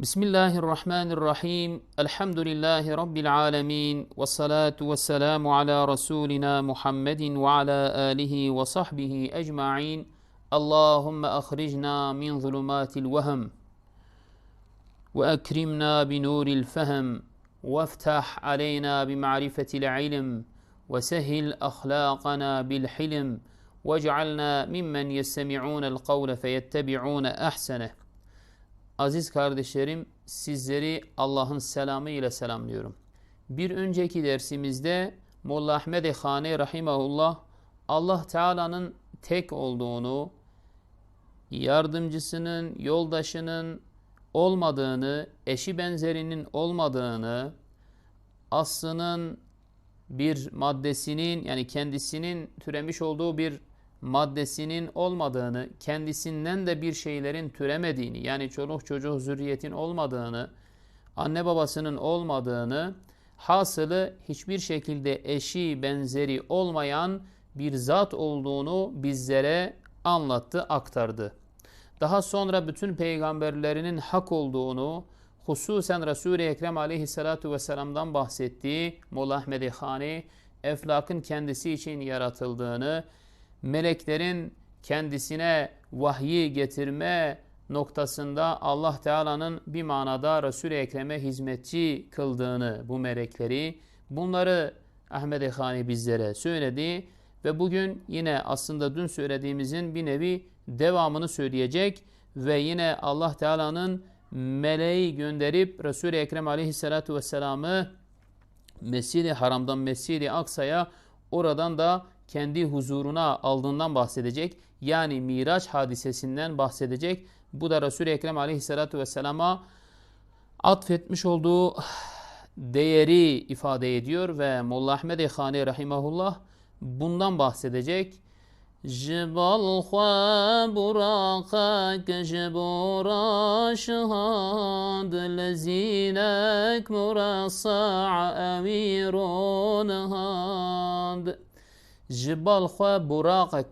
بسم الله الرحمن الرحيم الحمد لله رب العالمين والصلاة والسلام على رسولنا محمد وعلى آله وصحبه أجمعين اللهم أخرجنا من ظلمات الوهم وأكرمنا بنور الفهم وافتح علينا بمعرفة العلم وسهل أخلاقنا بالحلم واجعلنا ممن يستمعون القول فيتبعون أحسنه Aziz kardeşlerim, sizleri Allah'ın selamı ile selamlıyorum. Bir önceki dersimizde Molla Ahmed Hane Rahimahullah Allah Teala'nın tek olduğunu, yardımcısının, yoldaşının olmadığını, eşi benzerinin olmadığını, aslının bir maddesinin yani kendisinin türemiş olduğu bir maddesinin olmadığını, kendisinden de bir şeylerin türemediğini, yani çoluk çocuğu zürriyetin olmadığını, anne babasının olmadığını, hasılı hiçbir şekilde eşi benzeri olmayan bir zat olduğunu bizlere anlattı, aktardı. Daha sonra bütün peygamberlerinin hak olduğunu, hususen Resul-i Ekrem aleyhissalatu vesselam'dan bahsettiği Molla Ahmed-i eflakın kendisi için yaratıldığını, meleklerin kendisine vahyi getirme noktasında Allah Teala'nın bir manada Resul-i Ekrem'e hizmetçi kıldığını bu melekleri bunları Ahmet Hani bizlere söyledi ve bugün yine aslında dün söylediğimizin bir nevi devamını söyleyecek ve yine Allah Teala'nın meleği gönderip Resul-i Ekrem Aleyhisselatü Vesselam'ı Mescid-i Haram'dan Mescid-i Aksa'ya oradan da kendi huzuruna aldığından bahsedecek. Yani Miraç hadisesinden bahsedecek. Bu da Resul-i Ekrem aleyhissalatu vesselama atfetmiş olduğu değeri ifade ediyor ve Molla Ahmed Khani rahimahullah bundan bahsedecek. Jibal khwa burakak jibura şahad lezinek murassa'a emirun had. Jibal xwe burakek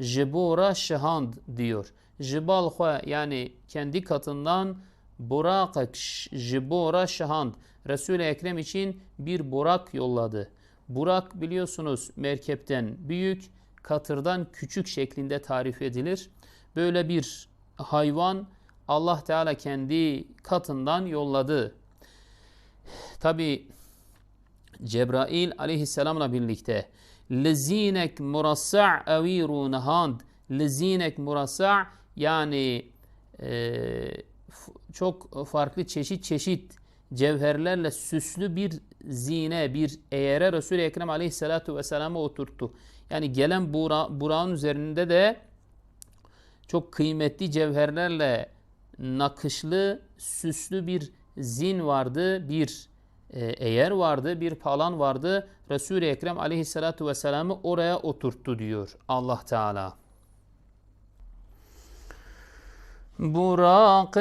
jibura şehand diyor. Jibal xwe yani kendi katından burakek jibura şehand. Resul-i Ekrem için bir burak yolladı. Burak biliyorsunuz merkepten büyük, katırdan küçük şeklinde tarif edilir. Böyle bir hayvan Allah Teala kendi katından yolladı. Tabi Cebrail aleyhisselamla birlikte lezinek murassa' eviru nahand lezinek murassa' yani e, çok farklı çeşit çeşit cevherlerle süslü bir zine, bir eğere Resul-i Ekrem aleyhissalatu vesselam'a oturttu. Yani gelen bura, Burak'ın üzerinde de çok kıymetli cevherlerle nakışlı, süslü bir zin vardı, bir eğer vardı, bir palan vardı. Resul-i Ekrem aleyhissalatu vesselam'ı oraya oturttu diyor Allah Teala. Burak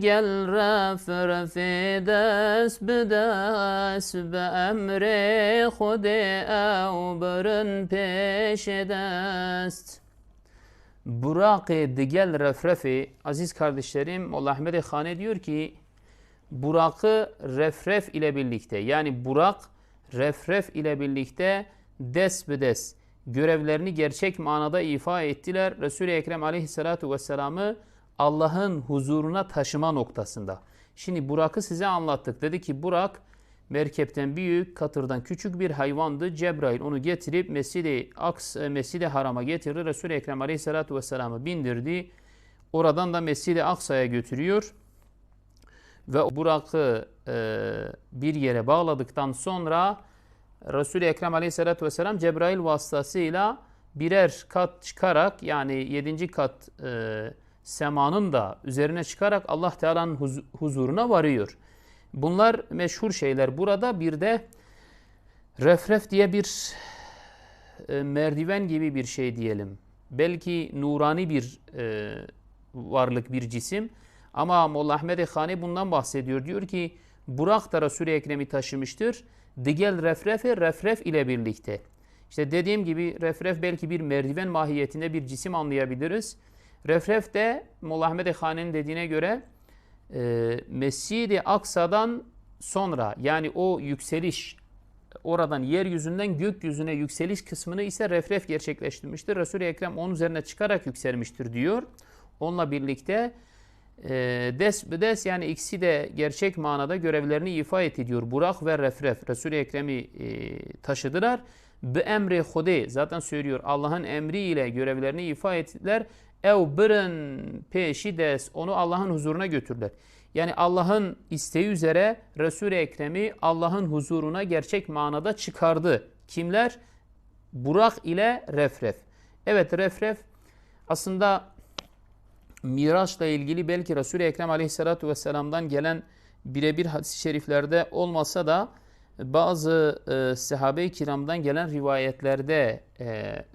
gel ref refi dest bides be emre xude ev birin peş dest. Burak gel ref refi aziz kardeşlerim Allah Ahmet Hane diyor ki Burak'ı refref ile birlikte yani Burak refref ile birlikte des des görevlerini gerçek manada ifa ettiler. Resul-i Ekrem aleyhissalatu vesselam'ı Allah'ın huzuruna taşıma noktasında. Şimdi Burak'ı size anlattık. Dedi ki Burak merkepten büyük, katırdan küçük bir hayvandı. Cebrail onu getirip Mescid-i Aks, Mescid-i Haram'a getirir. Resul-i Ekrem aleyhissalatu vesselam'ı bindirdi. Oradan da Mescid-i Aksa'ya götürüyor ve Burak'ı e, bir yere bağladıktan sonra Resul-i Ekrem aleyhissalatü vesselam Cebrail vasıtasıyla birer kat çıkarak yani yedinci kat e, semanın da üzerine çıkarak Allah Teala'nın huz huzuruna varıyor. Bunlar meşhur şeyler. Burada bir de refref diye bir e, merdiven gibi bir şey diyelim. Belki nurani bir e, varlık, bir cisim. Ama Molla Ahmed Hani bundan bahsediyor. Diyor ki Burak da Resul-i Ekrem'i taşımıştır. Digel refrefe refref ile birlikte. İşte dediğim gibi refref belki bir merdiven mahiyetinde bir cisim anlayabiliriz. Refref de Molla Ahmed Hani'nin dediğine göre e, Mescid-i Aksa'dan sonra yani o yükseliş oradan yeryüzünden gökyüzüne yükseliş kısmını ise refref gerçekleştirmiştir. Resul-i Ekrem onun üzerine çıkarak yükselmiştir diyor. Onunla birlikte e, des des yani ikisi de gerçek manada görevlerini ifa ediyor. Burak ve refref Resul-i Ekrem'i e, taşıdılar. Bi emri hude zaten söylüyor Allah'ın emriyle görevlerini ifa ettiler. Ev birın peşi des onu Allah'ın huzuruna götürdüler. Yani Allah'ın isteği üzere Resul-i Ekrem'i Allah'ın huzuruna gerçek manada çıkardı. Kimler? Burak ile Refref. Evet Refref aslında Miraç'la ilgili belki Resul-i Ekrem Aleyhisselatü Vesselam'dan gelen birebir hadis-i şeriflerde olmasa da bazı e, sahabe-i kiramdan gelen rivayetlerde e,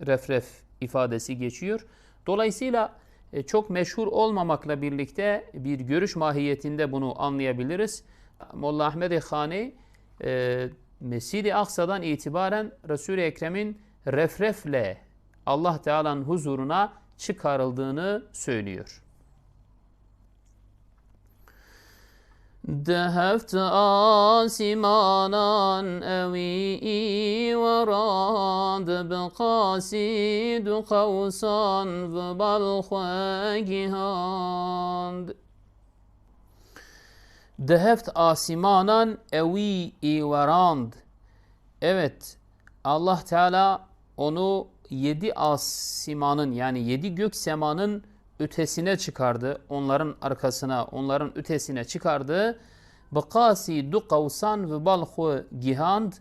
Refref ifadesi geçiyor. Dolayısıyla e, çok meşhur olmamakla birlikte bir görüş mahiyetinde bunu anlayabiliriz. Molla Ahmed-i Khani e, Mescid-i Aksa'dan itibaren Resul-i Ekrem'in refrefle Allah Teala'nın huzuruna çıkarıldığını söylüyor. دهفت آسمانا أوي وراد بقاسيد قوسا وبلخ جهاد Deheft asimanan evi iverand. Evet Allah Teala onu yedi asimanın yani yedi gök semanın ötesine çıkardı. Onların arkasına, onların ötesine çıkardı. Bakasi du kavsan ve balhu gihand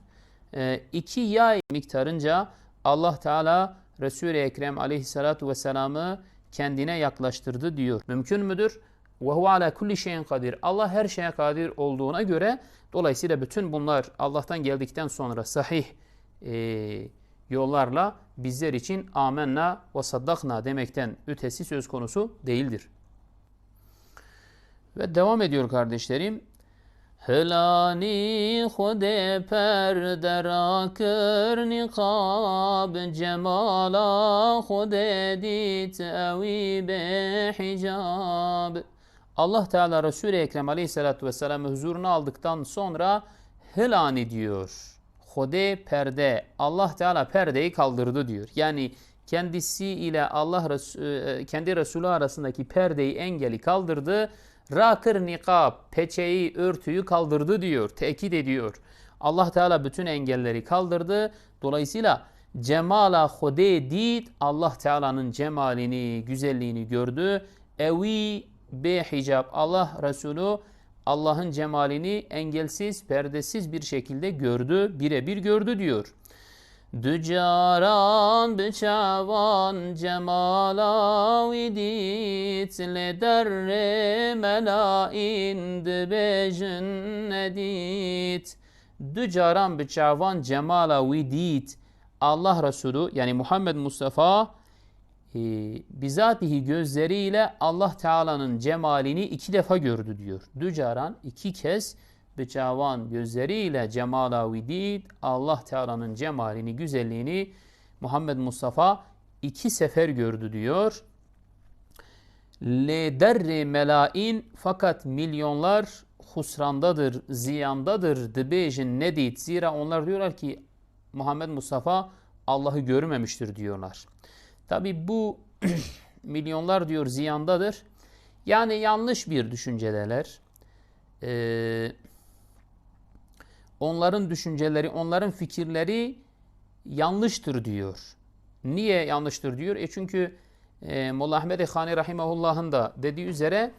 e, iki yay miktarınca Allah Teala Resul-i Ekrem aleyhissalatu vesselam'ı kendine yaklaştırdı diyor. Mümkün müdür? Ve huve ala kulli şeyin kadir. Allah her şeye kadir olduğuna göre dolayısıyla bütün bunlar Allah'tan geldikten sonra sahih e, yollarla bizler için amenna ve saddakna demekten ötesi söz konusu değildir. Ve devam ediyor kardeşlerim. Hılani hude perde rakır nikab cemala hude dit evi be hicab. Allah Teala Resul-i Ekrem Aleyhisselatü Vesselam'ı huzuruna aldıktan sonra hılani diyor. Hode perde. Allah Teala perdeyi kaldırdı diyor. Yani kendisi ile Allah Resul, kendi Resulü arasındaki perdeyi engeli kaldırdı. Rakır nikab peçeyi örtüyü kaldırdı diyor. Tekit ediyor. Allah Teala bütün engelleri kaldırdı. Dolayısıyla cemala hode did Allah Teala'nın cemalini, güzelliğini gördü. Evi be hicab Allah Resulü Allah'ın cemalini engelsiz, perdesiz bir şekilde gördü, birebir gördü diyor. Dücaran bıçavan cemala vidit le derre melain dibejin nedit. Dücaran bıçavan cemala vidit. Allah Resulü yani Muhammed Mustafa bizatihi gözleriyle Allah Teala'nın cemalini iki defa gördü diyor. Dücaran iki kez beçavan gözleriyle cemala vidid Allah Teala'nın cemalini, güzelliğini Muhammed Mustafa iki sefer gördü diyor. Le derri melain fakat milyonlar husrandadır, ziyandadır. Dibejin nedit. Zira onlar diyorlar ki Muhammed Mustafa Allah'ı görmemiştir diyorlar. Tabi bu milyonlar diyor ziyandadır. Yani yanlış bir düşünceler. Ee, onların düşünceleri, onların fikirleri yanlıştır diyor. Niye yanlıştır diyor? E çünkü e, Molla Ahmed-i Khani Rahimahullah'ın da dediği üzere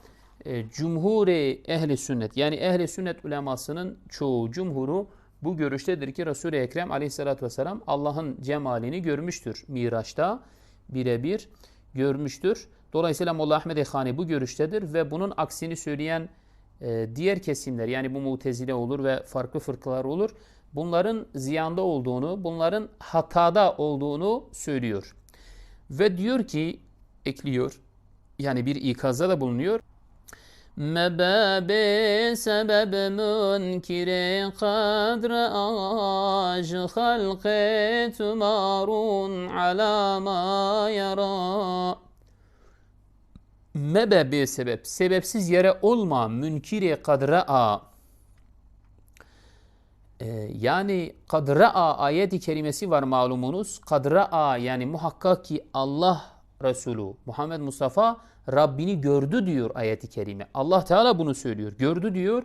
e, cumhuri ehli sünnet yani ehli sünnet ulemasının çoğu cumhuru bu görüştedir ki Resul-i Ekrem aleyhissalatü vesselam Allah'ın cemalini görmüştür Miraç'ta birebir görmüştür. Dolayısıyla Molla Ahmed Hani bu görüştedir ve bunun aksini söyleyen e, diğer kesimler yani bu mutezile olur ve farklı fırkalar olur. Bunların ziyanda olduğunu, bunların hatada olduğunu söylüyor. Ve diyor ki, ekliyor, yani bir ikazda da bulunuyor. Mebebi sebeb münkiri kadre ağaç halki tümarun alama yara. Mebebi sebep, sebepsiz yere olma münkiri kadre a. Ee, yani kadre a ayeti kerimesi var malumunuz. Kadre a yani muhakkak ki Allah Resulü Muhammed Mustafa Rabbini gördü diyor ayeti kerime. Allah Teala bunu söylüyor. Gördü diyor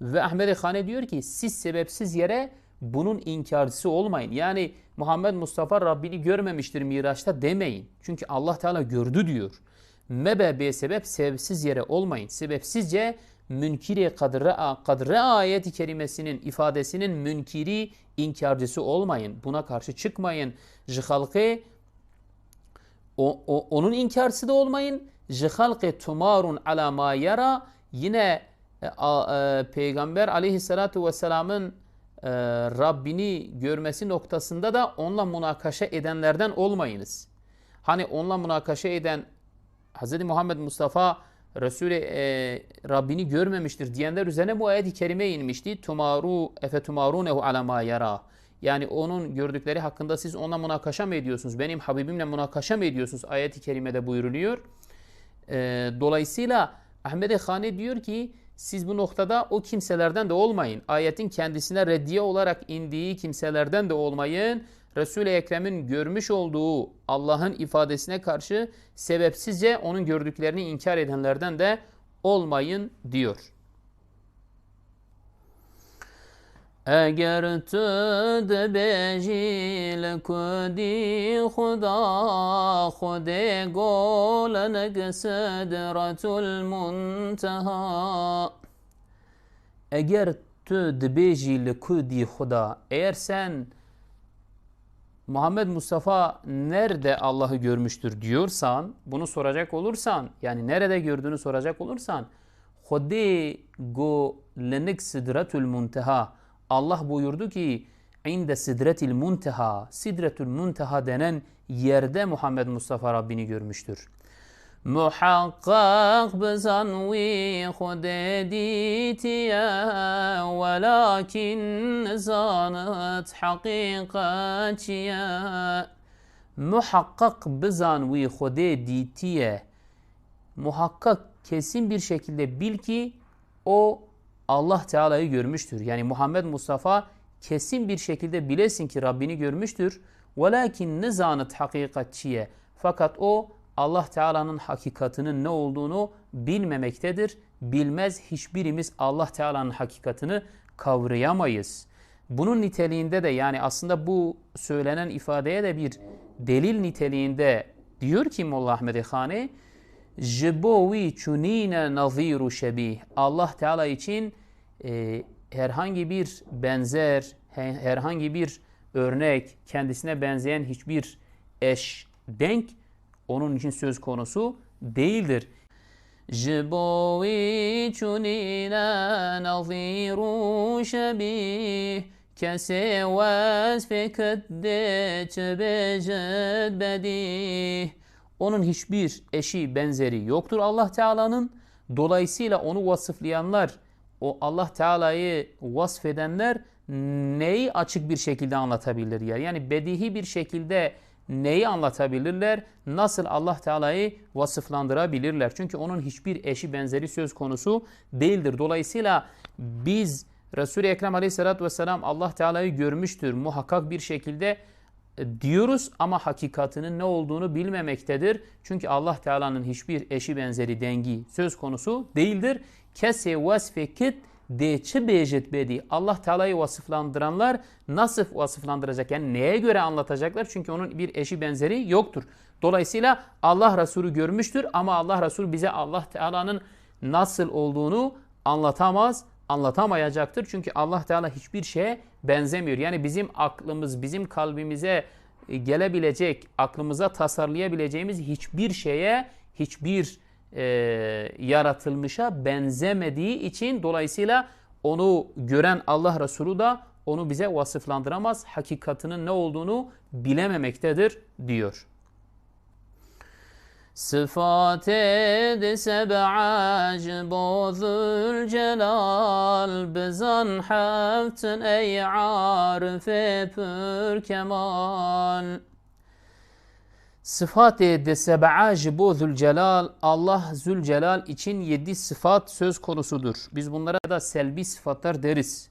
ve Ahmet Hane diyor ki siz sebepsiz yere bunun inkarcısı olmayın. Yani Muhammed Mustafa Rabbini görmemiştir Miraç'ta demeyin. Çünkü Allah Teala gördü diyor. Mebe be sebep sebepsiz yere olmayın. Sebepsizce münkiri kadra, kadra ayeti kerimesinin ifadesinin münkiri inkarcısı olmayın. Buna karşı çıkmayın. Jihalke o, o, onun inkarcısı da olmayın. Jihalke tumarun ala ma yara yine e, e, Peygamber aleyhissalatu vesselamın e, Rabbini görmesi noktasında da onunla münakaşa edenlerden olmayınız. Hani onunla münakaşa eden Hz. Muhammed Mustafa Resulü e, Rabbini görmemiştir diyenler üzerine bu ayet-i kerime inmişti. Tumaru efe tumarunehu ala ma yara. Yani onun gördükleri hakkında siz onunla münakaşa mı ediyorsunuz? Benim Habibimle münakaşa mı ediyorsunuz? Ayet-i kerimede buyuruluyor. E, dolayısıyla Ahmet Hane diyor ki siz bu noktada o kimselerden de olmayın. Ayetin kendisine reddiye olarak indiği kimselerden de olmayın. Resul-i Ekrem'in görmüş olduğu Allah'ın ifadesine karşı sebepsizce onun gördüklerini inkar edenlerden de olmayın diyor. اگر تو دبیجیل کدی خدا خود گول نگسدرت المنتها eğer tu dibêjî li ku dî Xuda eğer sen Muhammed Mustafa nerede Allah'ı görmüştür diyorsan bunu soracak olursan yani nerede gördüğünü soracak olursan Xudê go lenik sidretul munteha Allah buyurdu ki İnde sidretil munteha, sidretül munteha denen yerde Muhammed Mustafa Rabbini görmüştür. Muhakkak bezanvi hudeditiye velakin zanat hakikatiye Muhakkak bezanvi hudeditiye Muhakkak kesin bir şekilde bil ki o Allah Teala'yı görmüştür. Yani Muhammed Mustafa kesin bir şekilde bilesin ki Rabbini görmüştür. Velakin nizanat hakikatçiye. Fakat o Allah Teala'nın hakikatinin ne olduğunu bilmemektedir. Bilmez hiçbirimiz Allah Teala'nın hakikatini kavrayamayız. Bunun niteliğinde de yani aslında bu söylenen ifadeye de bir delil niteliğinde diyor ki Molla Ahmed Khani Jibovi çunine naziru şebih. Allah Teala için e, herhangi bir benzer, herhangi bir örnek, kendisine benzeyen hiçbir eş, denk onun için söz konusu değildir. Jibovi çunine naziru şebih kese vasfe kadde çebeced bedih onun hiçbir eşi benzeri yoktur Allah Teala'nın. Dolayısıyla onu vasıflayanlar, o Allah Teala'yı vasfedenler neyi açık bir şekilde anlatabilirler? Yani bedihi bir şekilde neyi anlatabilirler? Nasıl Allah Teala'yı vasıflandırabilirler? Çünkü onun hiçbir eşi benzeri söz konusu değildir. Dolayısıyla biz Resul-i Ekrem Aleyhisselatü Vesselam Allah Teala'yı görmüştür. Muhakkak bir şekilde diyoruz ama hakikatinin ne olduğunu bilmemektedir. Çünkü Allah Teala'nın hiçbir eşi benzeri dengi söz konusu değildir. Kese vasfekit deçi bejet bedi. Allah Teala'yı vasıflandıranlar nasıl vasıflandıracak? Yani neye göre anlatacaklar? Çünkü onun bir eşi benzeri yoktur. Dolayısıyla Allah Resulü görmüştür ama Allah Resulü bize Allah Teala'nın nasıl olduğunu anlatamaz, anlatamayacaktır. Çünkü Allah Teala hiçbir şeye benzemiyor. Yani bizim aklımız, bizim kalbimize e, gelebilecek, aklımıza tasarlayabileceğimiz hiçbir şeye, hiçbir e, yaratılmışa benzemediği için dolayısıyla onu gören Allah Resulü da onu bize vasıflandıramaz. Hakikatinin ne olduğunu bilememektedir diyor. Sıfat ed seb'a bozul celal bizan haftin ey arife pür kemal Sıfat-ı de seba'a jibo zülcelal Allah zülcelal için yedi sıfat söz konusudur. Biz bunlara da selbi sıfatlar deriz.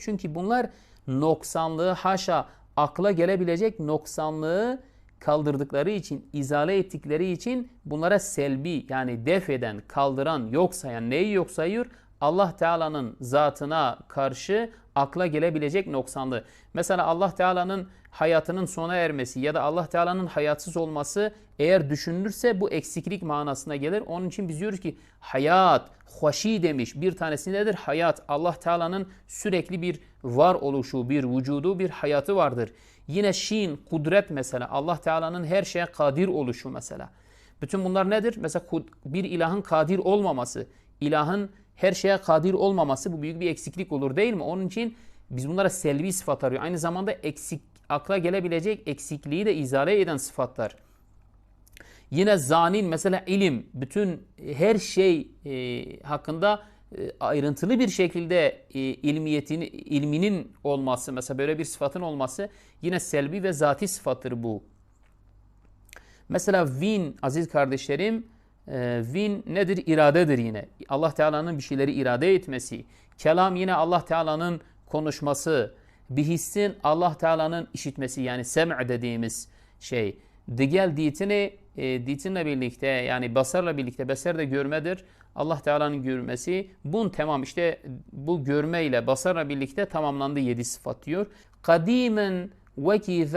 Çünkü bunlar noksanlığı haşa akla gelebilecek noksanlığı kaldırdıkları için, izale ettikleri için bunlara selbi yani def eden, kaldıran, yok sayan neyi yok sayıyor? Allah Teala'nın zatına karşı akla gelebilecek noksanlığı. Mesela Allah Teala'nın hayatının sona ermesi ya da Allah Teala'nın hayatsız olması eğer düşünülürse bu eksiklik manasına gelir. Onun için biz diyoruz ki hayat, hoşi demiş. Bir tanesi nedir? Hayat. Allah Teala'nın sürekli bir var oluşu, bir vücudu, bir hayatı vardır. Yine şin, kudret mesela. Allah Teala'nın her şeye kadir oluşu mesela. Bütün bunlar nedir? Mesela bir ilahın kadir olmaması, ilahın her şeye kadir olmaması bu büyük bir eksiklik olur değil mi? Onun için biz bunlara selvi sıfat arıyor. Aynı zamanda eksik akla gelebilecek eksikliği de izale eden sıfatlar. Yine zanin mesela ilim bütün her şey e, hakkında ayrıntılı bir şekilde e, ilmiyetini ilminin olması mesela böyle bir sıfatın olması yine selbi ve zati sıfattır bu. Mesela vin aziz kardeşlerim e, vin nedir? İradedir yine. Allah Teala'nın bir şeyleri irade etmesi. Kelam yine Allah Teala'nın konuşması. Bir hissin Allah Teala'nın işitmesi yani sem' dediğimiz şey. Digel ditini e, ditinle birlikte yani basarla birlikte beser de görmedir. Allah Teala'nın görmesi. Bun tamam işte bu görme ile basarla birlikte tamamlandı yedi sıfat diyor. Kadimen ve ki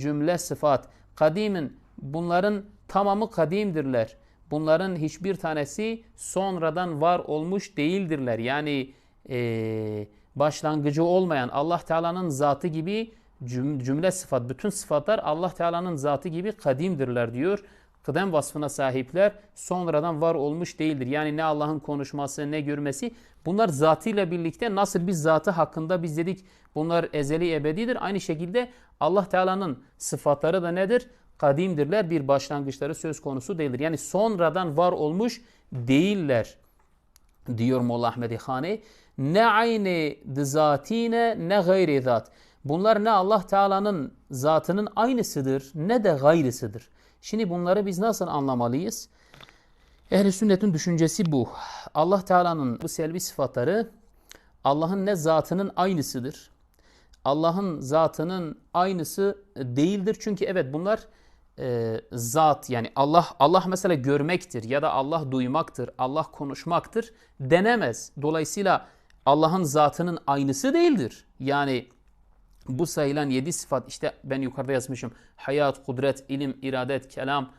cümle sıfat. Kadimin bunların tamamı kadimdirler. Bunların hiçbir tanesi sonradan var olmuş değildirler. Yani e, başlangıcı olmayan Allah Teala'nın zatı gibi cümle sıfat, bütün sıfatlar Allah Teala'nın zatı gibi kadimdirler diyor. Kıdem vasfına sahipler sonradan var olmuş değildir. Yani ne Allah'ın konuşması ne görmesi bunlar zatıyla birlikte nasıl bir zatı hakkında biz dedik bunlar ezeli ebedidir. Aynı şekilde Allah Teala'nın sıfatları da nedir? kadimdirler bir başlangıçları söz konusu değildir. Yani sonradan var olmuş değiller diyor Molla Ahmedi Hane. Ne aynı zatine ne gayri zat. Bunlar ne Allah Teala'nın zatının aynısıdır ne de gayrısıdır. Şimdi bunları biz nasıl anlamalıyız? Ehl-i sünnetin düşüncesi bu. Allah Teala'nın bu selvi sıfatları Allah'ın ne zatının aynısıdır. Allah'ın zatının aynısı değildir. Çünkü evet bunlar e, zat yani Allah Allah mesela görmektir ya da Allah duymaktır, Allah konuşmaktır denemez. Dolayısıyla Allah'ın zatının aynısı değildir. Yani bu sayılan yedi sıfat işte ben yukarıda yazmışım. Hayat, kudret, ilim, iradet, kelam,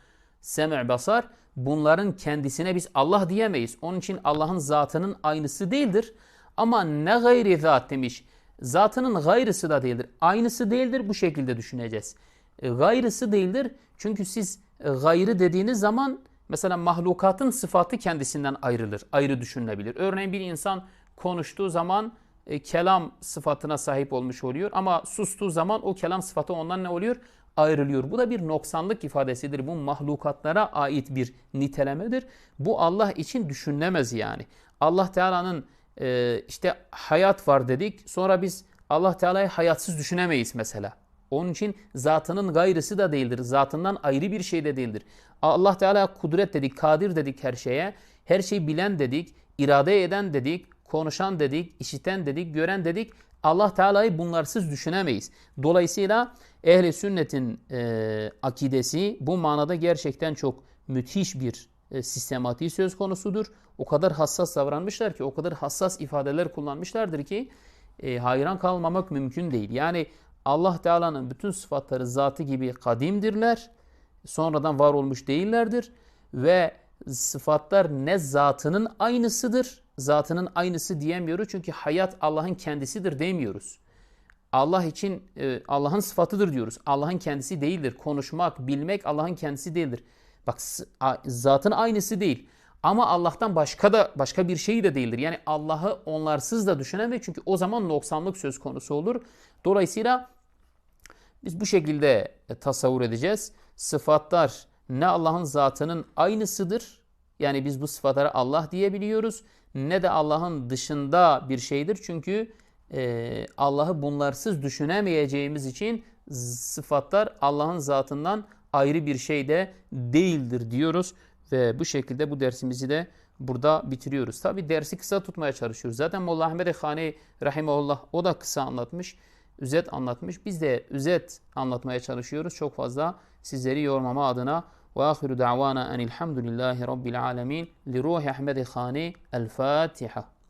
sem' basar. Bunların kendisine biz Allah diyemeyiz. Onun için Allah'ın zatının aynısı değildir. Ama ne gayri zat demiş. Zatının gayrısı da değildir. Aynısı değildir bu şekilde düşüneceğiz. E, gayrısı değildir. Çünkü siz e, gayrı dediğiniz zaman mesela mahlukatın sıfatı kendisinden ayrılır. Ayrı düşünülebilir. Örneğin bir insan konuştuğu zaman e, kelam sıfatına sahip olmuş oluyor. Ama sustuğu zaman o kelam sıfatı ondan ne oluyor? Ayrılıyor. Bu da bir noksanlık ifadesidir. Bu mahlukatlara ait bir nitelemedir. Bu Allah için düşünülemez yani. Allah Teala'nın e, işte hayat var dedik. Sonra biz Allah Teala'yı hayatsız düşünemeyiz mesela. Onun için zatının gayrısı da değildir. Zatından ayrı bir şey de değildir. Allah Teala kudret dedik, kadir dedik her şeye. Her şeyi bilen dedik, irade eden dedik, konuşan dedik, işiten dedik, gören dedik. Allah Teala'yı bunlarsız düşünemeyiz. Dolayısıyla ehli sünnetin e, akidesi bu manada gerçekten çok müthiş bir e, sistematiği söz konusudur. O kadar hassas davranmışlar ki, o kadar hassas ifadeler kullanmışlardır ki e, hayran kalmamak mümkün değil. Yani Allah Teala'nın bütün sıfatları zatı gibi kadimdirler. Sonradan var olmuş değillerdir. Ve sıfatlar ne zatının aynısıdır. Zatının aynısı diyemiyoruz. Çünkü hayat Allah'ın kendisidir demiyoruz. Allah için e, Allah'ın sıfatıdır diyoruz. Allah'ın kendisi değildir. Konuşmak, bilmek Allah'ın kendisi değildir. Bak zatın aynısı değil. Ama Allah'tan başka da başka bir şey de değildir. Yani Allah'ı onlarsız da düşünemeyiz. Çünkü o zaman noksanlık söz konusu olur. Dolayısıyla biz bu şekilde e, tasavvur edeceğiz. Sıfatlar ne Allah'ın zatının aynısıdır. Yani biz bu sıfatlara Allah diyebiliyoruz. Ne de Allah'ın dışında bir şeydir. Çünkü e, Allah'ı bunlarsız düşünemeyeceğimiz için sıfatlar Allah'ın zatından ayrı bir şey de değildir diyoruz. Ve bu şekilde bu dersimizi de burada bitiriyoruz. Tabi dersi kısa tutmaya çalışıyoruz. Zaten Molla Ahmed Khani Rahimahullah o da kısa anlatmış. Üzet anlatmış. Biz de üzet anlatmaya çalışıyoruz. Çok fazla sizleri yormama adına. وآخر دعوانا أن الحمد لله رب العالمين لروح أحمد خاني الفاتحة.